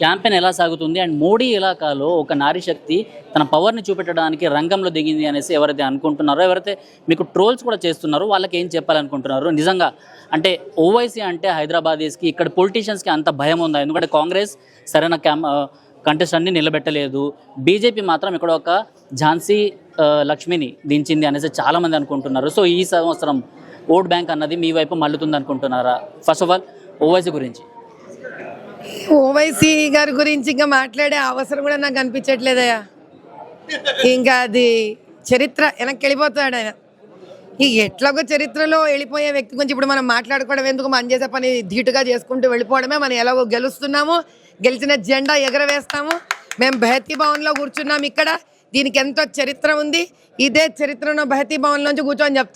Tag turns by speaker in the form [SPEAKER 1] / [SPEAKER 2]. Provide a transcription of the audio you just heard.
[SPEAKER 1] Campaign ఎలా సాగుతుంది? And Modi ఇలాకాలో ఒక నారీ శక్తి తన పవర్ని చూపెట్టడానికి రంగంలో దిగింది అనేసి ఎవరైతే అనుకుంటున్నారో ఎవరైతే మీకు ట్రోల్స్ కూడా చేస్తున్నారో వాళ్ళకి ఏం చెప్పాలనుకుంటున్నారు నిజంగా అంటే ఓవైసీ అంటే హైదరాబాదీస్కి ఇక్కడ పొలిటీషియన్స్కి అంత భయం ఉందా? ఎందుకంటే కాంగ్రెస్ సరైన క్యాం కంటెస్టెంట్ని నిలబెట్టలేదు. బీజేపీ మాత్రం ఇక్కడ ఒక ఝాన్సీ లక్ష్మిని దించింది అనేసి చాలామంది అనుకుంటున్నారు. సో ఈ సంవత్సరం ఓట్ బ్యాంక్ అన్నది మీ వైపు మళ్ళుతుంది అనుకుంటున్నారా ఫస్ట్ ఆఫ్ ఆల్ ఓవైసీ గురించి.
[SPEAKER 2] ఓవైసీ గారి గురించి ఇంకా మాట్లాడే అవసరం కూడా నాకు అనిపించట్లేదయ్యా ఇంకా అది చరిత్ర వెనక్కి వెళ్ళిపోతాడు ఆయన. ఈ ఎట్లాగో చరిత్రలో వెళ్ళిపోయే వ్యక్తి గురించి ఇప్పుడు మనం మాట్లాడుకోవడం ఎందుకు? మనం చేసే పని ధీటుగా చేసుకుంటూ వెళ్ళిపోవడమే. మనం ఎలాగో గెలుస్తున్నాము గెలిచిన జెండా ఎగరవేస్తాము. మేము బహతీ భవన్లో కూర్చున్నాం ఇక్కడ. దీనికి ఎంతో చరిత్ర ఉంది. ఇదే చరిత్రను బహతీ భవన్ నుంచి కూర్చొని చెప్తాను